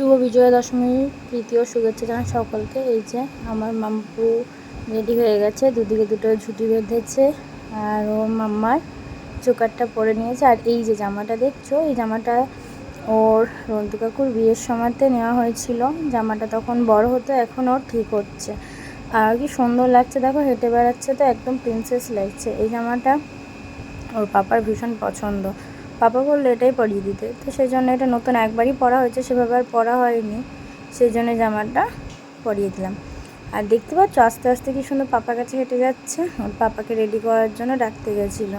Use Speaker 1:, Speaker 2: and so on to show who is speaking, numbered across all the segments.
Speaker 1: শুভ বিজয়া দশমীর তৃতীয় শুভেচ্ছা জানাই সকলকে। এই যে আমার মাম্পু রেডি হয়ে গেছে, দুদিকে দুটো ঝুটি বেঁধেছে আর ও মাম্মার চোকারটা পরে নিয়েছে। আর এই যে জামাটা দেখছ, এই জামাটা ওর রন্তু কাকুর বিয়ের সময়তে নেওয়া হয়েছিল। জামাটা তখন বড় হতো, এখন ওর ঠিক হচ্ছে। আর কি সুন্দর লাগছে, দেখো হেঁটে বেড়াচ্ছে তো একদম প্রিন্সেস লাগছে। এই জামাটা ওর পাপার ভীষণ পছন্দ। পাপা বলল এটাই পরিয়ে দিতে। তো সেই জন্য এটা নতুন একবারই পরা হয়েছে, সেভাবে আর পরা হয়নি। সেই জন্য জামাটা পরিয়ে দিলাম। আর দেখতে পাচ্ছ, আস্তে আস্তে কি সুন্দর পাপার কাছে হেঁটে যাচ্ছে। ওর পাপাকে রেডি করার জন্য ডাকতে গেছিল।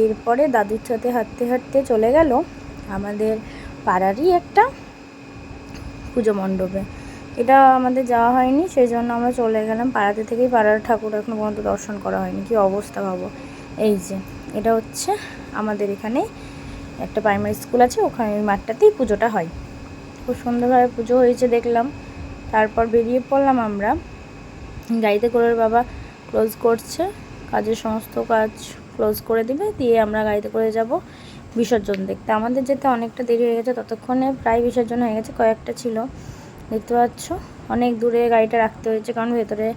Speaker 1: এরপরে দাদুর সাথে হাঁটতে হাঁটতে চলে গেল আমাদের পাড়ারই একটা পুজো মণ্ডপে। এটা আমাদের যাওয়া হয়নি, সেই জন্য আমরা চলে গেলাম পাড়াতে থেকেই পাড়ার ঠাকুর এখনও পর্যন্ত দর্শন করা হয়নি। কি অবস্থা ভাবো এই যে। এটা হচ্ছে আমাদের এখানে একটা প্রাইমারি স্কুল আছে, ওখানে ওই মাঠটাতেই পুজোটা হয়। খুব সুন্দরভাবে পুজো হয়েছে দেখলাম। তারপর বেরিয়ে পড়লাম আমরা। গাড়িতে করে বাবা ক্লোজ করছে। কাজের সমস্ত কাজ ক্লোজ করে দিবে, দিয়ে আমরা গাড়িতে করে যাব বিসর্জন দেখতে। আমাদের যেতে অনেকটা দেরি হয়ে গেছে, ততক্ষণে প্রায় বিসর্জন হয়ে গেছে, কয়েকটা ছিল। দেখতে পাচ্ছ, অনেক দূরে গাড়িটা রাখতে হয়েছে, কারণ ভেতরে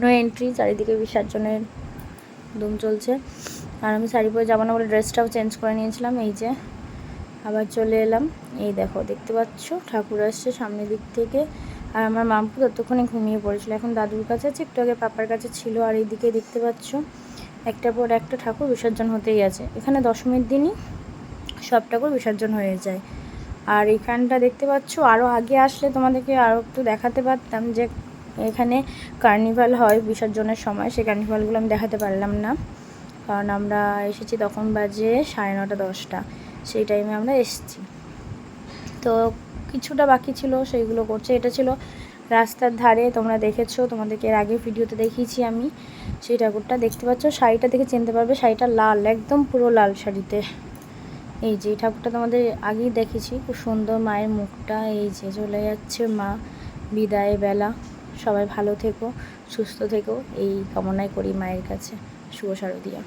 Speaker 1: নো এন্ট্রি চারিদিকে বিসর্জনের দুম চলছে। আর আমি শাড়ি পরে যাব না বলে ড্রেসটাও চেঞ্জ করে নিয়েছিলাম, এই যে। আবার চলে এলাম, এই দেখো, দেখতে পাচ্ছ? ঠাকুর আসছে সামনের দিক থেকে। আর আমার মাম্পু ততক্ষণে ঘুমিয়ে পড়েছিল। এখন দাদুর কাছে আছে, একটু আগে পাপার কাছে ছিল, আর এইদিকে দেখতে পাচ্ছ, একটা পর একটা ঠাকুর বিসর্জন হতেই আছে। এখানে দশমীর দিনই সব ঠাকুর বিসর্জন হয়ে যায়। আর এখানটা দেখতে পাচ্ছ আরও আগে আসলে তোমাদেরকে আরও একটু দেখাতে পারতাম যে এখানে কার্নিভাল হয় বিসর্জনের সময়। সেই কার্নিভালগুলো আমি দেখাতে পারলাম না। কারণ আমরা এসেছি তখন বাজে সাড়ে নটা, দশটা। সেই টাইমে আমরা এসেছি। তো কিছুটা বাকি ছিল, সেইগুলো করছে। এটা ছিল রাস্তার ধারে, তোমরা দেখেছ। তোমাদেরকে এর আগে ভিডিওতে দেখিয়েছি আমি। সেই ঠাকুরটা দেখতে পাচ্ছ? শাড়িটা দেখে চিনতে পারবে, শাড়িটা লাল, একদম পুরো লাল শাড়িতে। এই যে ঠাকুরটা তোমাদের আগেই দেখেছি। খুব সুন্দর মায়ের মুখটা। এই যে, চলে যাচ্ছে মা। বিদায় বেলা। সবাই ভালো থেকো, সুস্থ থেকো। এই কামনাই করি মায়ের কাছে। শুভ শারদিয়া